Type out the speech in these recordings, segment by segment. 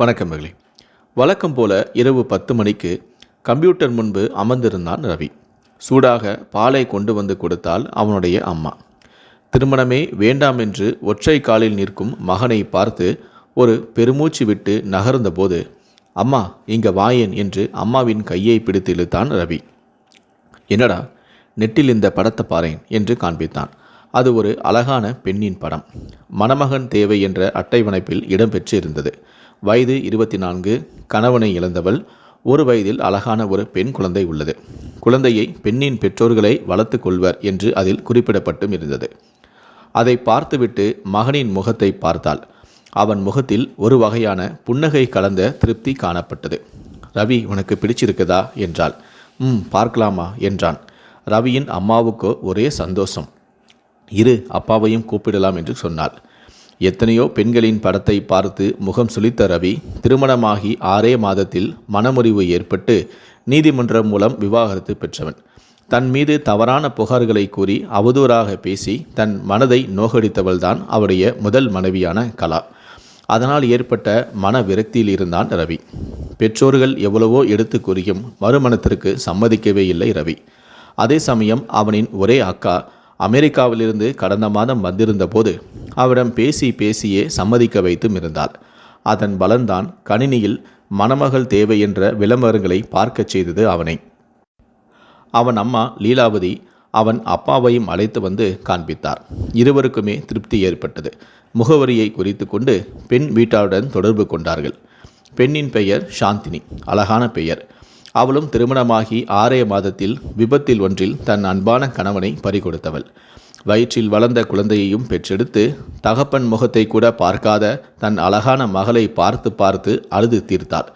வணக்கம் மகளே. வழக்கம் போல இரவு பத்து மணிக்கு கம்ப்யூட்டர் முன்பு அமர்ந்திருந்தான் ரவி. சூடாக பாலை கொண்டு வந்து கொடுத்தால் அவனுடைய அம்மா. திருமணமே வேண்டாம் என்று ஒற்றை காலில் நிற்கும் மகனை பார்த்து ஒரு பெருமூச்சு விட்டு நகர்ந்தபோது அம்மா இங்க வாயேன் என்று அம்மாவின் கையை பிடித்து இழுத்தான் ரவி. என்னடா நெட்டில் இந்த படத்தை பாறேன் என்று காண்பித்தான். அது ஒரு அழகான பெண்ணின் படம். மணமகன் தேவை என்ற அட்டை வனைப்பில் இடம்பெற்று இருந்தது வயது இருபத்தி நான்கு கணவனை இழந்தவள் ஒரு வயதில் அழகான ஒரு பெண் குழந்தை உள்ளது. குழந்தையை பெண்ணின் பெற்றோர்களை வளர்த்து கொள்வர் என்று அதில் குறிப்பிடப்பட்டும் இருந்தது. அதை பார்த்துவிட்டு மகனின் முகத்தை பார்த்தாள். அவன் முகத்தில் ஒரு வகையான புன்னகை கலந்த திருப்தி காணப்பட்டது. ரவி உனக்கு பிடிச்சிருக்குதா? என்றாள். ம் பார்க்கலாமா? என்றான். ரவியின் அம்மாவுக்கோ ஒரே சந்தோஷம். இரு அப்பாவையும் கூப்பிடலாம் என்று சொன்னாள். எத்தனையோ பெண்களின் படத்தை பார்த்து முகம் சுளித்த ரவி திருமணமாகி ஆறே மாதத்தில் மனமுறிவு ஏற்பட்டு நீதிமன்றம் மூலம் விவாகரத்து பெற்றவன். தன் மீது தவறான புகார்களை கூறி அவதூறாக பேசி தன் மனதை நோகடித்தவள்தான் அவருடைய முதல் மனைவியான கலா. அதனால் ஏற்பட்ட மன விரக்தியில் இருந்தான் ரவி. பெற்றோர்கள் எவ்வளவோ எடுத்து கூறியும் மறுமணத்திற்கு சம்மதிக்கவே இல்லை ரவி. அதே சமயம் அவனின் ஒரே அக்கா அமெரிக்காவிலிருந்து கடந்த மாதம் வந்திருந்த போது அவரிடம் பேசி பேசியே சம்மதிக்க வைத்தும் இருந்தார். அதன் பலன்தான் கணினியில் மணமகள் தேவை என்ற விளம்பரங்களை பார்க்கச் செய்தது அவனை. அவன் அம்மா லீலாவதி அவன் அப்பாவையும் அழைத்து வந்து காண்பித்தார். இருவருக்குமே திருப்தி ஏற்பட்டது. முகவரியை குறித்து கொண்டு பெண் வீட்டாருடன் தொடர்பு கொண்டார்கள். பெண்ணின் பெயர் சாந்தினி. அழகான பெயர். அவளும் திருமணமாகி ஆறே மாதத்தில் விபத்தில் ஒன்றில் தன் அன்பான கணவனை பறிகொடுத்தவள். வயிற்றில் வளர்ந்த குழந்தையையும் பெற்றெடுத்து தகப்பன் முகத்தை கூட பார்க்காத தன் அழகான மகளை பார்த்து பார்த்து அழுது தீர்த்தாள்.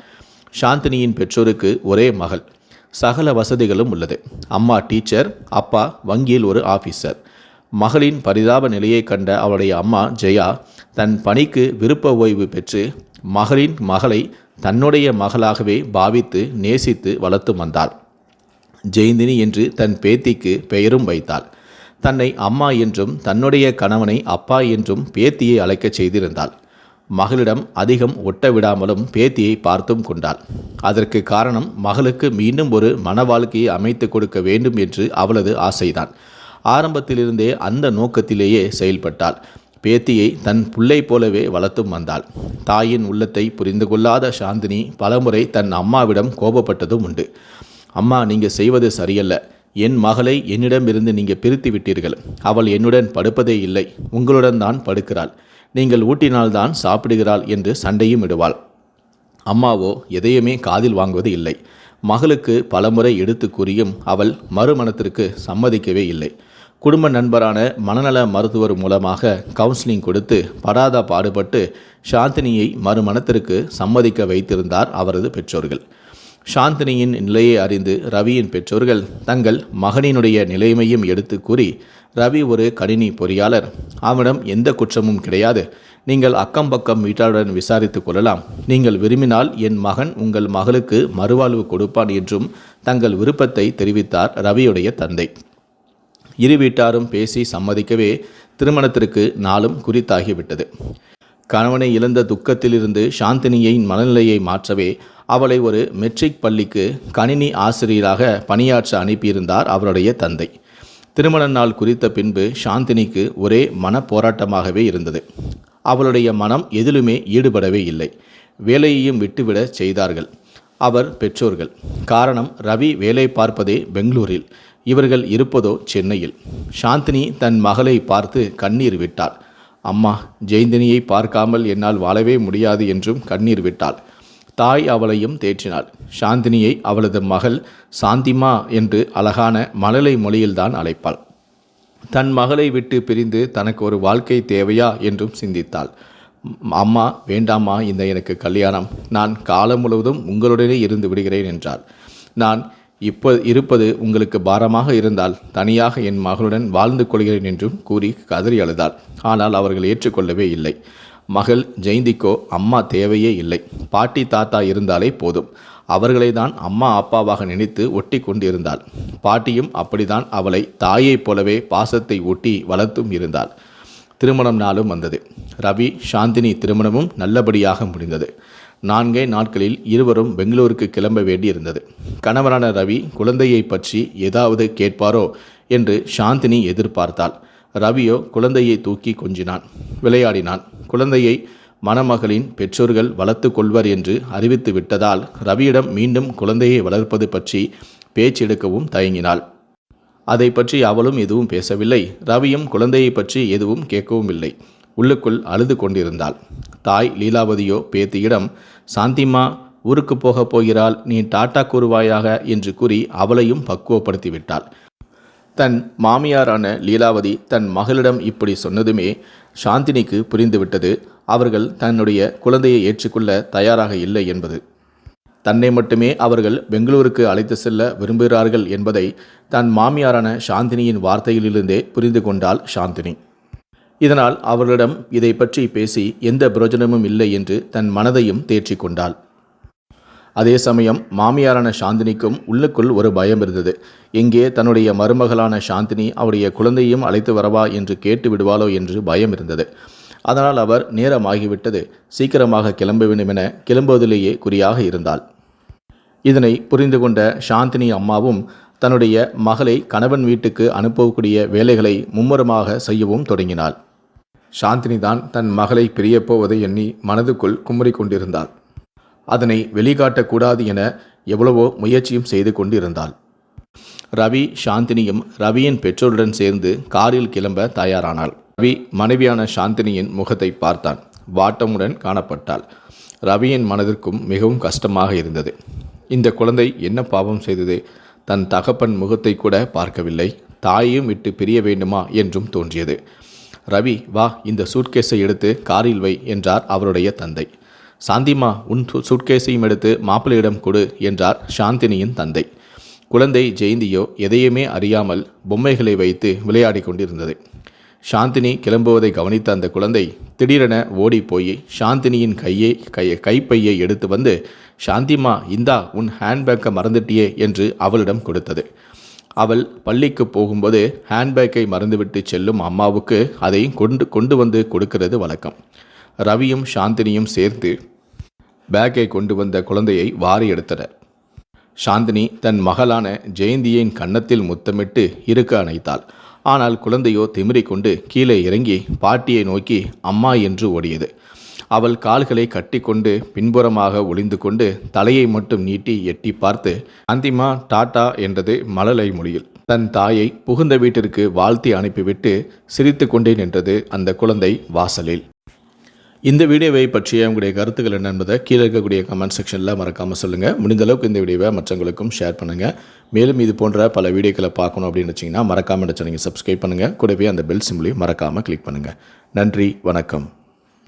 சாந்தினியின் பெற்றோருக்கு ஒரே மகள். சகல வசதிகளும் உள்ளது. அம்மா டீச்சர் அப்பா வங்கியில் ஒரு ஆபீசர். மகளின் பரிதாப நிலையை கண்ட அவளுடைய அம்மா ஜெயா தன் பணிக்கு விருப்ப ஓய்வு பெற்று மகளின் மகளை தன்னுடைய மகளாகவே பாவித்து நேசித்து வளர்த்து வந்தாள். ஜெயந்தினி என்று தன் பேத்திக்கு பெயரும் வைத்தாள். தன்னை அம்மா என்றும் தன்னுடைய கணவனை அப்பா என்றும் பேத்தியை அழைக்கச் செய்திருந்தாள். மகளிடம் அதிகம் ஒட்ட விடாமலும் பேத்தியை பார்த்தும் கொண்டாள். அதற்கு காரணம் மகளுக்கு மீண்டும் ஒரு மன வாழ்க்கையை அமைத்து கொடுக்க வேண்டும் என்று அவளது ஆசைதான். ஆரம்பத்திலிருந்தே அந்த நோக்கத்திலேயே செயல்பட்டாள். பேத்தியை தன் புள்ளை போலவே வளர்த்தும் வந்தாள். தாயின் உள்ளத்தை புரிந்து கொள்ளாத சாந்தினி பலமுறை தன் அம்மாவிடம் கோபப்பட்டதும் உண்டு. அம்மா நீங்கள் செய்வது சரியல்ல. என் மகளை என்னிடமிருந்து நீங்கள் பிரித்து விட்டீர்கள். அவள் என்னுடன் படுப்பதே இல்லை. உங்களுடன் தான் படுக்கிறாள். நீங்கள் ஊட்டினால்தான் சாப்பிடுகிறாள் என்று சண்டையும் இடுவாள். அம்மாவோ எதையுமே காதில் வாங்குவது இல்லை. மகளுக்கு பலமுறை எடுத்து கூறியும் அவள் மறுமணத்திற்கு சம்மதிக்கவே இல்லை. குடும்ப நண்பரான மனநல மருத்துவர் மூலமாக கவுன்சிலிங் கொடுத்து படாத பாடுபட்டு சாந்தினியை மறுமணத்திற்கு சம்மதிக்க வைத்திருந்தார் அவரது பெற்றோர்கள். சாந்தினியின் நிலையை அறிந்து ரவியின் பெற்றோர்கள் தங்கள் மகனினுடைய நிலைமையும் எடுத்து கூறி ரவி ஒரு கணினி பொறியாளர். அவனிடம் எந்த குற்றமும் கிடையாது. நீங்கள் அக்கம் பக்கம் வீட்டாருடன் விசாரித்துக் கொள்ளலாம். நீங்கள் விரும்பினால் என் மகன் உங்கள் மகளுக்கு மறுவாழ்வு கொடுப்பான் என்றும் தங்கள் விருப்பத்தை தெரிவித்தார் ரவியுடைய தந்தை. இரு வீட்டாரும் பேசி சம்மதிக்கவே திருமணத்திற்கு நாளும் குறித்தாகிவிட்டது. கணவனை இழந்த துக்கத்திலிருந்து சாந்தினியின் மனநிலையை மாற்றவே அவளை ஒரு மெட்ரிக் பள்ளிக்கு கணினி ஆசிரியராக பணியாற்ற அனுப்பியிருந்தார் அவருடைய தந்தை. திருமண நாள் குறித்த பின்பு சாந்தினிக்கு ஒரே மன போராட்டமாகவே இருந்தது. அவளுடைய மனம் எதிலுமே ஈடுபடவே இல்லை. வேலையையும் விட்டுவிட செய்தார்கள். அவர் பெற்றோர்கள். காரணம் ரவி வேலை பார்ப்பதே பெங்களூரில். இவர்கள் இருப்பதோ சென்னையில். சாந்தினி தன் மகளை பார்த்து கண்ணீர் விட்டாள். அம்மா ஜெயந்தினியை பார்க்காமல் என்னால் வாழவே முடியாது என்றும் கண்ணீர் விட்டாள். தாய் அவளையும் தேற்றினாள். சாந்தினியை அவளது மகள் சாந்திமா என்று அழகான மழலை மொழியில்தான் அழைப்பாள். தன் மகளை விட்டு பிரிந்து தனக்கு ஒரு வாழ்க்கை தேவையா என்றும் சிந்தித்தாள். அம்மா வேண்டாமா இந்த எனக்கு கல்யாணம். நான் காலம் முழுவதும் உங்களுடனே இருந்து விடுகிறேன் என்றாள். நான் இப்போ இருப்பது உங்களுக்கு பாரமாக இருந்தால் தனியாக என் மகளுடன் வாழ்ந்து கொள்கிறேன் என்றும் கூறி கதறி அழுதாள். ஆனால் அவர்கள் ஏற்றுக்கொள்ளவே இல்லை. மகள் ஜெயந்திக்கோ அம்மா தேவையே இல்லை. பாட்டி தாத்தா இருந்தாலே போதும். அவர்களை தான் அம்மா அப்பாவாக நினைத்து ஒட்டி கொண்டிருந்தாள். பாட்டியும் அப்படிதான் அவளை தாயைப் போலவே பாசத்தை ஒட்டி வளர்த்தும் இருந்தாள். திருமணம் நாளும் வந்தது. ரவி சாந்தினி திருமணமும் நல்லபடியாக முடிந்தது. நான்கே நாட்களில் இருவரும் பெங்களூருக்கு கிளம்ப வேண்டியிருந்தது. கணவரான ரவி குழந்தையை பற்றி ஏதாவது கேட்பாரோ என்று சாந்தினி எதிர்பார்த்தாள். ரவியோ குழந்தையை தூக்கி கொஞ்சினான். விளையாடினான். குழந்தையை மணமகளின் பெற்றோர்கள் வளர்த்து கொள்வர் என்று அறிவித்து விட்டதால் ரவியிடம் மீண்டும் குழந்தையை வளர்ப்பது பற்றி பேச்செடுக்கவும் தயங்கினாள். அதை பற்றி அவளும் எதுவும் பேசவில்லை. ரவியும் குழந்தையை பற்றி எதுவும் கேட்கவும் இல்லை. உள்ளுக்குள் அழுது கொண்டிருந்தாள். தாய் லீலாவதியோ பேத்தியிடம் சாந்திமா ஊருக்கு போகப் போகிறாள் நீ டாட்டா கூறுவாயாக என்று கூறி அவளையும் பக்குவப்படுத்திவிட்டாள். தன் மாமியாரான லீலாவதி தன் மகளிடம் இப்படி சொன்னதுமே சாந்தினிக்கு புரிந்துவிட்டது. அவர்கள் தன்னுடைய குழந்தையை ஏற்றுக்கொள்ள தயாராக இல்லை என்பது. தன்னை மட்டுமே அவர்கள் பெங்களூருக்கு அழைத்து செல்ல விரும்புகிறார்கள் என்பதை தன் மாமியாரான சாந்தினியின் வார்த்தையிலிருந்தே புரிந்து கொண்டாள் சாந்தினி. இதனால் அவர்களிடம் இதை பற்றி பேசி எந்த பிரயோஜனமும் இல்லை என்று தன் மனதையும் தேற்றி கொண்டாள். அதே சமயம் மாமியாரான சாந்தினிக்கும் உள்ளுக்குள் ஒரு பயம் இருந்தது. எங்கே தன்னுடைய மருமகளான சாந்தினி அவருடைய குழந்தையும் அழைத்து வரவா என்று கேட்டு விடுவாளோ என்று பயம் இருந்தது. அதனால் அவர் நேரமாகிவிட்டது. சீக்கிரமாக கிளம்ப வேண்டும் என கிளம்புவதிலேயே குறியாக இருந்தாள். இதனை புரிந்து கொண்ட சாந்தினி அம்மாவும் தன்னுடைய மகளை கணவன் வீட்டுக்கு அனுப்பக்கூடிய வேலைகளை மும்முரமாக செய்யவும் தொடங்கினாள். சாந்தினி தான் தன் மகளை பிரியப்போவதை எண்ணி மனதுக்குள் குமரி கொண்டிருந்தாள். அதனை வெளிக்காட்டக்கூடாது என எவ்வளவோ முயற்சியும் செய்து கொண்டிருந்தாள். ரவி சாந்தினியும் ரவியின் பெற்றோருடன் சேர்ந்து காரில் கிளம்ப தயாரானாள். ரவி மனைவியான சாந்தினியின் முகத்தை பார்த்தான். வாட்டமுடன் காணப்பட்டாள். ரவியின் மனதிற்கும் மிகவும் கஷ்டமாக இருந்தது. இந்த குழந்தை என்ன பாவம் செய்தது? தன் தகப்பன் முகத்தை கூட பார்க்கவில்லை. தாயையும் விட்டு பிரிய வேண்டுமா என்றும் தோன்றியது. ரவி வா இந்த சூட்கேஸை எடுத்து காரில் வை என்றார் அவருடைய தந்தை. சாந்திமா உன் சூ- சூட்கேஸையும் எடுத்து மாப்பிள்ளையிடம் கொடு என்றார் சாந்தினியின் தந்தை. குழந்தை ஜெயந்தியோ எதையுமே அறியாமல் பொம்மைகளை வைத்து விளையாடி கொண்டிருந்தது. சாந்தினி கிளம்புவதை கவனித்த அந்த குழந்தை திடீரென ஓடிப்போய் சாந்தினியின் கையை கை கைப்பையை எடுத்து வந்து சாந்திமா இந்தா உன் ஹேண்ட்பேக்கை மறந்துட்டியே என்று அவளிடம் கொடுத்தது. அவள் பள்ளிக்கு போகும்போது ஹேண்ட்பேக்கை மறந்துவிட்டு செல்லும் அம்மாவுக்கு அதை கொண்டு கொண்டு வந்து கொடுக்கிறது வழக்கம். ரவியும் சாந்தினியும் சேர்ந்து பேக்கை கொண்டு வந்த குழந்தையை வாரி எடுத்தனர். சாந்தினி தன் மகளான ஜெயந்தியின் கன்னத்தில் முத்தமிட்டு இருக்க அணைத்தாள். ஆனால் குழந்தையோ திமிரிக்கொண்டு கீழே இறங்கி பாட்டியை நோக்கி அம்மா என்று ஓடியது. அவள் கால்களை கட்டிக்கொண்டு பின்புறமாக ஒளிந்து கொண்டு தலையை மட்டும் நீட்டி எட்டி பார்த்து அந்திமா டாட்டா என்றது மழலை மொழியில். தன் தாயை புகுந்த வீட்டிற்கு வாழ்த்தி அனுப்பிவிட்டு சிரித்து கொண்டே நின்றது அந்த குழந்தை வாசலில். இந்த வீடியோவை பற்றிய உங்களுடைய கருத்துக்கள் என்ன என்பதை கீழே இருக்கக்கூடிய கமெண்ட் செக்ஷனில் மறக்காமல் சொல்லுங்கள் முடிந்தளவுக்கு இந்த வீடியோவை மற்றவங்களுக்கும் ஷேர் பண்ணுங்கள் மேலும் இது போன்ற பல வீடியோக்களை பார்க்கணும் அப்படின்னு வச்சிங்கன்னா மறக்காமல் நீங்கள் சப்ஸ்கிரைப் பண்ணுங்கள் கூடவே அந்த பெல் சிம்லையும் மறக்காமல் கிளிக் பண்ணுங்கள் நன்றி வணக்கம்.